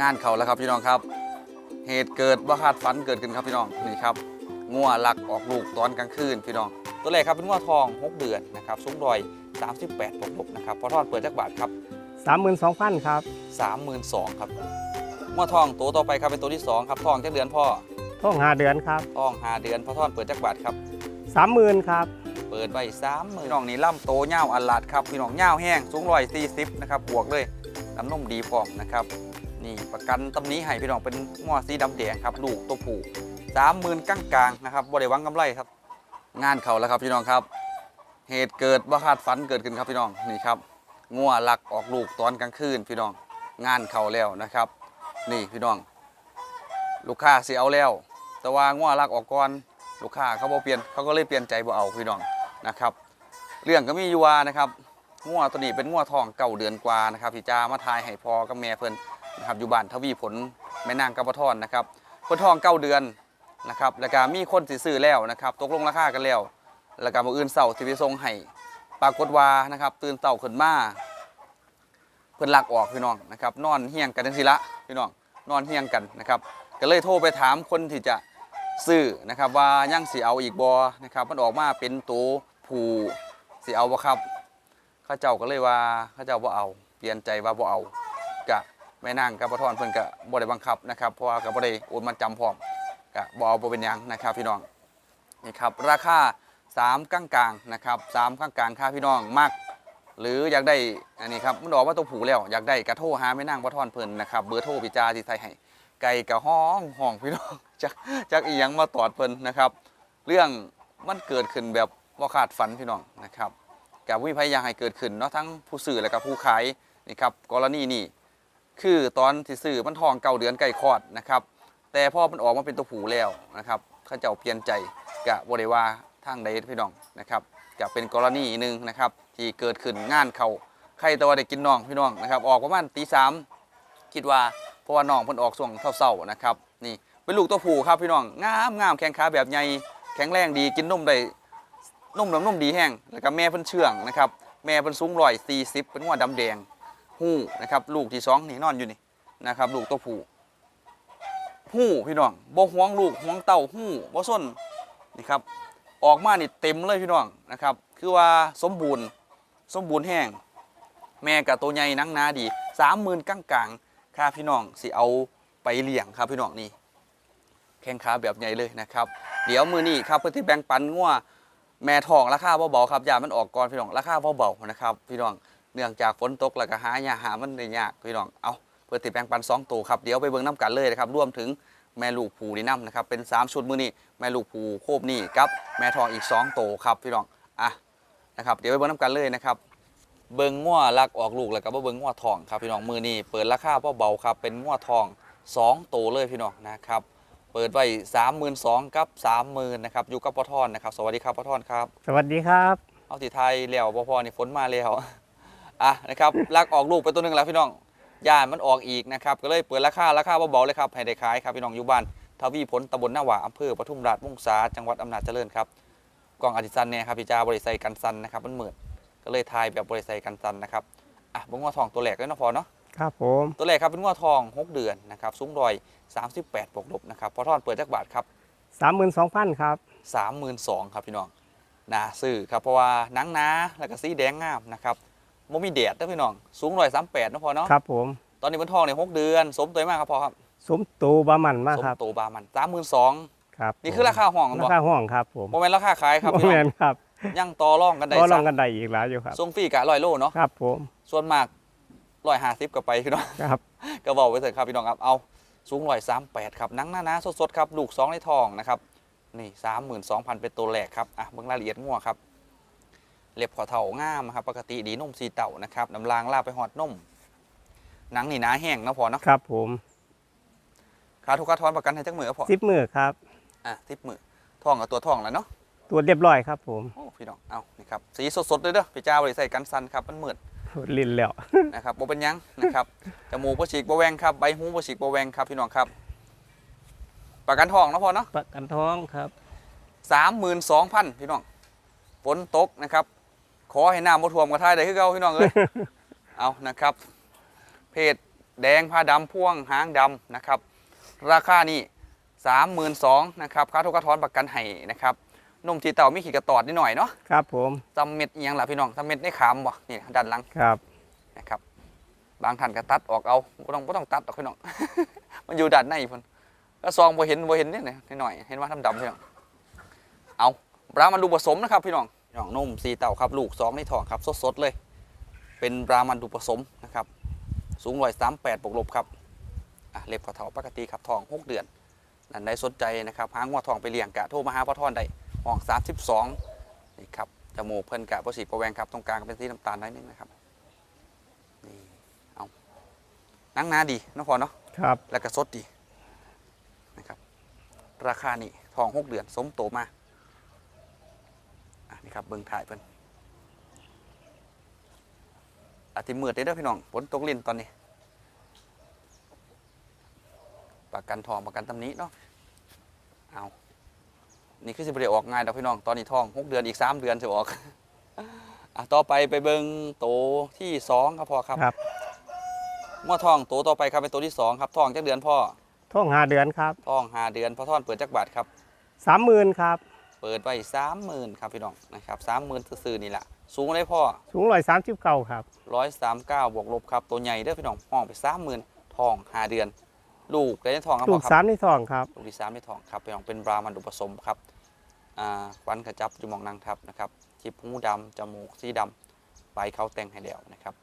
งานเขาแล้วครับพี่น้องครับ เหตุเกิดว่าคาดฝันเกิดขึ้นครับพี่น้องนี่ครับงัวลักออกลูกตอนกลางคืนพี่น้อง ตัวแรกครับเป็นงัวทอง 6 เดือนนะครับสูงรอย 38บวกลบนะครับพอทอดเปิดจักบาทครับสามหมื่นสองพันครับ32,000ครับงัวทองตัวต่อไปครับเป็นตัวที่สองครับทองจักเดือนพ่อท้องหาเดือนครับทองหาเดือนพอทอดเปิดจักบาทครับสามหมื่นครับเปิดไว้สามหมื่นน้องนี่ล่ำโตเง่าวอัลลัดครับพี่น้องเง่าวแห้งสูงร้อยสี่สิบนะครับบวกเลยน้ำนมดีพร้อมนะครับ นี่ประกันตำหนี้ให้พี่น้องเป็นงอสีดำแดงครับลูกตัวผู้สามหมื่นกลางกลางนะครับบริวังกำไรครับ งานเขาแล้วครับพี่น้องครับ เหตุเกิดว่าคาดฝันเกิดขึ้นครับพี่น้องนี่ครับงัวลักออกลูกตอนกลางคืนพี่น้อง งานเขาแล้วนะครับ นี่พี่น้อง ลูกค้าเสิเอาแล้ว แต่ว่างัวลักออกก่อนลูกค้าเขาบ่เปลี่ยนเขาก็เลยเปลี่ยนใจบ่เอาพี่น้องนะครับ เรื่องก็มีอยู่ว่านะครับงัวตัวนี้เป็นงัวทองเก่าเดือนกว่านะครับพี่จามาทายให้พอกับแม่เพิ่น นะครับอยู่บ้านทวีผลแม่นางกระปะทอนนะครับเพิ่นทองเก้าเดือนนะครับแล้วก็มีคนสิซื้อแล้วนะครับตกลงราคากันแล้วแล้วก็มืออื่นเสาร์สิไปส่งให้ปรากฏว่านะครับตื่นเช้าขึ้นมาเพิ่นลักออกพี่น้องนะครับนอนเฮียงกันจังซี่ละพี่น้องนอนเฮียงกันนะครับก็เลยโทรไปถามคนที่จะซื้อนะครับว่ายังสิเอาอีกบ่นะครับมันออกมาเป็นตัวผูสิเอาบ่ครับข้าเจ้าก็เลยว่าข้าเจ้าบ่เอา เปลี่ยนใจว่าบ่เอากะ แม่นางกับปะทอนเพิ่นก็บ่ได้บังคับนะครับเพราะว่าก็บ่ได้โอนมาจำพร้อมก็บ่เอาบ่เป็นหยังนะครับพี่น้องนี่ครับราคา3กลางกลางๆนะครับ3กลางกลางๆค่าพี่น้องมากหรืออยากได้อันนี้ครับมันบอกว่าตัวผูแล้วอยากได้กระโทรหาแม่นางปะทอนเพิ่นนะครับเบอร์โทรพิจาที่ใส่ให้ไก่กะห้องห้องพี่น้องจักจักอีหยังมาตอดเพิ่นนะครับ เรื่องมันเกิดขึ้นแบบว่าขาดฝันพี่น้องนะครับกับวิพยายามให้เกิดขึ้นเนาะทั้งผู้ซื้อและกับผู้ขายนี่ครับกรณีนี่ คือตอนที่ซื้อมันทองเก่าเดือนใกล้คอดนะครับ แต่พอมันออกมาเป็นตัวผูแล้วนะครับเขาเจ้าเปลี่ยนใจกะบริว่าทางใดพี่น้องนะครับกับเป็นกรณีหนึ่งนะครับ ที่เกิดขึ้นงานเขาใครตัวได้กินน้องพี่น้องนะครับ ออกประมาณตีสามคิดว่าเพราะว่าน้องเพิ่นออกช่วงเศร้าๆนะครับ นี่เป็นลูกตัวผู้ครับพี่น้องงามงามแข็งขาแบบใหญ่แข็งแรงดีกินนมได้นมน้ำนมดีแห้งแล้วก็แม่เพิ่นเชื่องนะครับแม่เพิ่นสูงร้อยสี่สิบเป็นหัวดำแดง หู้นะครับลูกที่สองนี่นอนอยู่นี่นะครับลูกตัวผู้หู้พี่น้องบ่ห่วงลูกห่วงเต้าหู้บ่ส้นนี่ครับออกมานี่เต็มเลยพี่น้องนะครับคือว่าสมบูรณ์สมบูรณ์แห้งแม่กับตัวใหญ่นังนาดีสามหมื่นกลางกลางค่าพี่น้องสิเอาไปเลี้ยงครับพี่น้องนี่แข้งขาแบบใหญ่เลยนะครับเดี๋ยวมือนี้ครับเพื่อที่แบ่งปันงัวแม่ทองราคาเบาๆครับอย่ามันออกก่อนพี่น้องราคาเบาๆนะครับพี่น้อง เนื่องจากฝนตกแล้วก็หาหญ้าหามันได้ยากพี่น้องเอาเพื่อติดแบ่งปัน2ตัวครับเดี๋ยวไปเบิ่งน้ำกันเลยนะครับรวมถึงแม่ลูกผูนี่น้ำนะครับเป็น 3 ชุดมือนี่แม่ลูกผูโคบนี่กับแม่ทองอีก2ตัวครับพี่น้องอะนะครับเดี๋ยวไปเบิ่งน้ำกันเลยนะครับเบิ่งง้วลักออกลูกแล้วก็มาเบิ่งง้วทองครับพี่น้องมือนี่เปิดราคาเบาๆครับเป็นง้วทอง2ตัวเลยพี่น้องนะครับเปิดไว้32,000กับ30,000นะครับอยู่กับปอทอนนะครับสวัสดีครับปอทอนครับ สวัสดีครับ เอาที่ไทยแล้วบ่พอนี่ฝนมาแล้ว อะนะครับลักออกลูกไปตัวหนึงแล้วพี่น้องย่านมันออกอีกนะครับก็เลยเปิดราคาราคาเบาๆเลยครับให้ได้ขายครับพี่น้องอยู่บ้านทวีผลตำบลหน้าหว่าอำเภอปทุมราชมุ่งสาจังหวัดอำนาจเจริญครับกล่องอาทิซันเนี่ยครับพี่จ้าบริไซกันซันนะครับมันเหมือนก็เลยทายแบบบริไซกันซันนะครับอะบงว่าทองตัวแรกเลยเนาะพอเนาะครับผมตัวแรกครับเป็นว่าทอง 6 เดือนนะครับสูงรอย 38บวกลบนะครับพอทอนเปิดจักบาทครับสามหมื่นสองพันครับสามหมื่นสองครับพี่น้องนาซื้อครับเพราะว่าหนังหนาแล้วก็สีแดงงามนะครับโมมีแดดนะพี่น้อง สูงร้อยสามแปดนะพอเนาะครับผมตอนนี้มันทองเนี่ยหกเดือน สมตัวมากครับพอครับ สมตูบามันมากสมครับตัวบามันสามหมื่นสองครับนี่คือราคาห้องกันราบ่คาห้องครับผมโมเมนราคาขายครับโมพี่แมน้องนครับยังต่อรองกันได้ก็ลซะองกันได้อีกหลายอยู่ครับส่งฟรีกะร้อยโลเนาะครับผมส่วนมากร้อยห้าสิบกับไปพี่น้องครับก็บอกไว้เถอะครับพี่น้องครับเอาสูงร้อยสามแปดครับหนังหน้าหนาสดๆครับลูกสองในทองนะครับนี่สามหมื่นสองพันเป็นตัวแรกครับอะเบื้องรายละเอียดงัวครับ เล็บขอเถางามครับ ปกติดีนุ่มสีเต่านะครับน้ำลางลาบไปหอดนุ่มหนังนี่หนาแห้งเนาะพอเนาะครับ ผมค่าทุกค่าทอนประกันให้จักมือก็พอสิบมือครับอะทิปมือทองกับตัวทองแล้วเนาะตัวเรียบร้อยครับ ผมโอ้พี่น้องเอานี่ครับสีสดๆเลยเด้อพี่จ้าบริใส่กันสันครับมันมืดลิ้นแล้วนะครับโบเป็นหยังนะครับจมูกบ่ฉีกบ่แหวงครับใบหูบ่ฉีกบ่แหวงครับพี่น้องครับ ประกันทองเนาะพอเนาะประกันท้องครับสามหมื่นสองพันพี่น้องฝนตกนะครับ ขอให้น้ำบ่ท่วมกระทายได้คือเก่าพี่น้องเอ้ย เอานะครับ เพจแดงผ้าดำพ่วงหางดำนะครับ ราคานี่สามหมื่นสองนะครับค่าทุกกระทอนประกันให้นะครับนมทีเต่ามีขีดกระตอดนิดหน่อยเนาะครับผมจำเม็ดเอียงล่ะพี่น้องจำเม็ดได้ขามบ่นี่ด้านหลังครับนะครับ บางท่านก็ตัดออกเอาบ่ต้องบ่ต้องตัดออกพี่น้อง มันอยู่ด้านในพุ่นแล้วซองบ่เห็นบ่เห็นเนี่ยนิดหน่อยเห็นว่าดำๆพี่น้องเอาบรามันดูผสมนะครับพี่น้องพี่ น้องนมสีเต่าครับ ลูกสองในท้องครับสดๆเลย เป็นบรามันดูผสมนะครับ สูงร้อยสามแปดบวกลบครับอะเล็บกระเทาปกติครับทองหกเดือนนั่นได้สนใจนะครับหางว่าทองไปเลี้ยงกะโทรมาหาพ่อทอนได้ห้องสามสิบสองนี่ครับจมูกเพิ่นกะประสีประแวงครับตรงกลางเป็นสีน้ำตาลน้อยนึงนะครับนี่เอานังหนาดีเนาะพอเนาะครับแล้วก็สดดีนะครับราคานี่ทองหกเดือนสมโตมาอะ นี่ครับเบิ่งถ่ายเพิ่นอาทิมืดเด้อเด้อพี่น้องฝนตกลินตอนนี้ ประกันทองประกันตำหนี้เนาะเอานี่คือสิบเดออกง่ายดอกพี่น้อง ตอนนี้ทองหกเดือนอีกสามเดือนจะออกอะต่อไปไปเบิงโตที่สองครับพ่อครับครับเมื่อทองโตต่อไปครับเป็นโตที่สองครับทองจักเดือนพ่อท่องหาเดือนครับทองหาเดือนพ่อทอนเปิดจักบาทครับสามหมื่นครับ เปิดไปสามหมื่นครับพี่น้องนะครับสามหมื่นซื่อๆนี่แหละสูงได้พ่อสูงร้อยสามสิบเก้าครับร้อยสามเก้าบวกลบครับตัวใหญ่เด้อพี่น้องห้องไปสามหมื่นทองหาเดือน ลูกได้ทองครับลูพ่อกครับสามในท้องครับลูกที่สามในทองครับเป็นของเป็นบรามันดุผสมครับอ่าควันกระจับจุมองนางทับนะครับชิบหูดำจมูกสีดำใบเขาแต่งให้เดียวนะครับ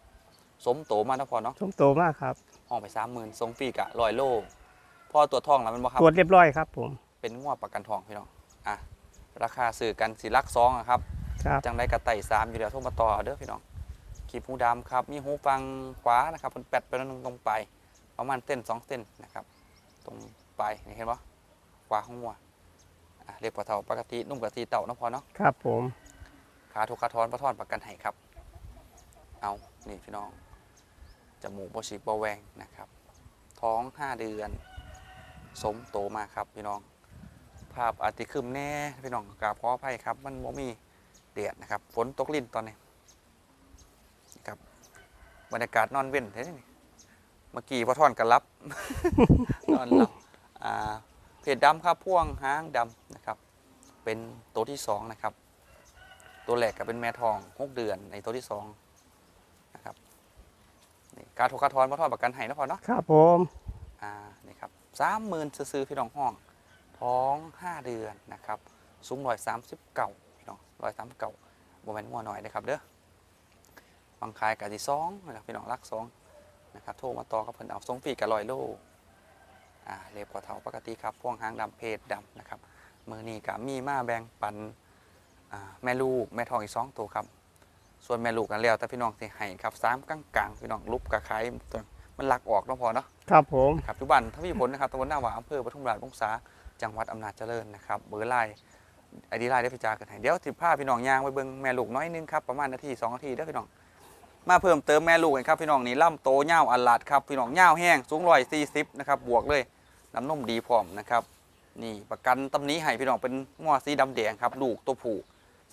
สมโตมานะพอเนาะสมโตมากครับห้องไปสามหมื่นทรงปีกะลอยโลพ่อตัวทองแล้วมันบ่ครับตรวจเรียบร้อยครับผมเป็นงวดประกันทองพี่น้องอะ ราคาสื่อกันสีลักซองอะครับ ครับ จังได้กระไต่สามอยู่แล้วโทรมาต่อเด้อพี่น้องขีบหูดำครับมีหูฟังขวานะครับมันแปดไปแล้วตรงไป ประมาณเส้นสองเส้นนะครับ ตรงปลายนี่เห็นปะขวาของหัวอะเรียกปลาเทาปกตินุ่มกับตีเต่าเนาะพอเนาะครับผม ขาทุกขาทอนปลาทอนประกันให้ครับ เอานี่พี่น้องจมูกบชิกบแวงนะครับ ท้องห้าเดือน สมโตมาครับพี่น้อง ภาพอาจจะครึมแน่พี่น้องกราบขออภัยครับ มันบ่มีเดียดนะครับฝนตกลิ่นตอนนี้นะครับบรรยากาศนอนเว้นเท่นี่เมื่อกี้พอทอนกันรับนอนหลับอ่าเพจดำครับพ่วงหางดำนะครับ เป็นตัวที่สองนะครับ ตัวแรกก็เป็นแม่ทองหกเดือนในตัวที่สองนะครับนี่การโทรคาทอนพอทอนประกันให้นะพอเนาะครับผมอ่านี่ครับสามหมื่นซื้อๆพี่น้องห้อง ท้องห้าเดือนนะครับสูงร้อยสามสิบเก่าพี่น้องร้อยสามเก่าโมเมนต์งัวหน่อยนะครับเด้อฟังขายกะที่สองนะครับพี่น้องรักสองนะครับโทรมาต่อกับเพิ่นเอาส่งฟรีกับลอยโลอ่าเล็บกว่าเท่าปกติครับพวงหางดำเพจดำนะครับมือนี้กับมีมาแบ่งปันอ่าแม่ลูกแม่ทองอีกสองตัวครับ ส่วนแม่ลูกกันแล้วแต่พี่น้องสิให้ครับสามกลางกลางๆพี่น้องลุบกับขายมันหลักออกเนาะพอเนาะครับผมครับทุกวันทวีผลนะครับตำบลหน้าหวาอำเภอปทุมราชวงศา จังหวัดอำนาจเจริญนะครับเบอร์ไลน์ไอดีไลน์ได้พิจารณากันให้เดี๋ยวสิพาพี่น้องย่างไปเบิ่งแม่ลูกน้อยนึงครับประมาณนาทีสองนาทีเด้อพี่น้องมาเพิ่มเติมแม่ลูกกันครับพี่น้องนี่ล่ำโตเง่าวอัลลาดครับพี่น้องเง่าวแห้งสูงร้อยสี่สิบนะครับบวกเลยน้ำนมดีพร้อมนะครับนี่ประกันตำหนี้ให้พี่น้องเป็นงอสีดำแดงครับลูกตัวผู้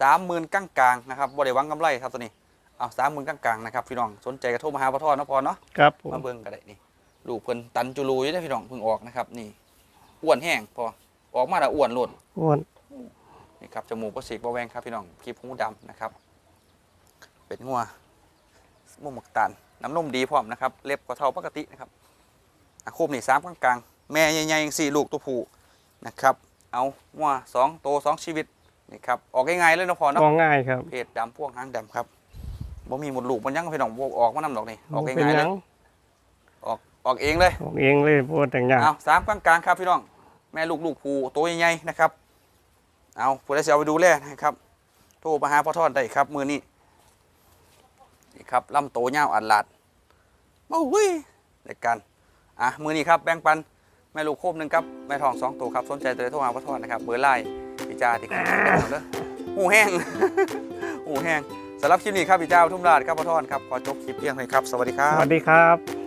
สามหมื่นกลางกลางๆนะครับบริวังกำไรครับตัวนี้เอาสามหมื่นกลางกลางๆนะครับพี่น้องสนใจกระโทรมาหาพ่อทอดนาะพอเนาะครับผมมาเบิ่งก็ได้นี่ลูกเพิ่นตันจุลูอยู่ได้อพี่น้องเพิ่งออกนะครับนี่ อ้วนแห้งพอออกมาแล้วอ้วนโลดอ้วนนี่ครับจมูกก็สีกบ่แวงครับพี่น้องคลิปหูดำนะครับ เป็นงัวมุมหมกตันน้ำนมดีพร้อมนะครับเล็บก็เท่าปกตินะครับอาคูบนี่สามกลางๆแม่ใหญ่ๆยังสี่ลูกตัวผู้นะครับ เอางัวสองโตสองชีวิตนี่ครับออกง่ายๆเลยเนาะพอเนาะมองง่ายครับเพศดำพวกหางดำครับบ่มีหมดลูกมันยังพี่น้องบ่ออกมานํดอกนี่ออกเป็นง่ายๆหเลยัยง ออกออกเองเลยออกเองเลยพูดแต่งอย่างเอาสามกลางๆครับพี่น้อง แม่ลูกลูกผูตัวใหญ่ๆนะครับ เอาผู้ใดจะเอาไปดูแลนะครับ โทรมาหาพ่อทอดได้ครับมือนี้นี่ครับลำโตเงาวอัดลาดโอ้ยเด็กกันอะมือนี้ครับแบ่งปันแม่ลูกโคมหนึ่งครับแม่ทองสองตัวครับสนใจตัวใดโทรมาพ่อทอดนะครับเบอร์ไลน์พี่จ้าที่ขึ้นอยู่ด้านหลังเด้อหูแห้งหูแห้งสำหรับคลิปนี้ครับพี่จ้าทุ่มราชครับพ่อทอดครับขอจบคลิปเพียงเท่านี้ครับสวัสดีครัสบวัสดีครับ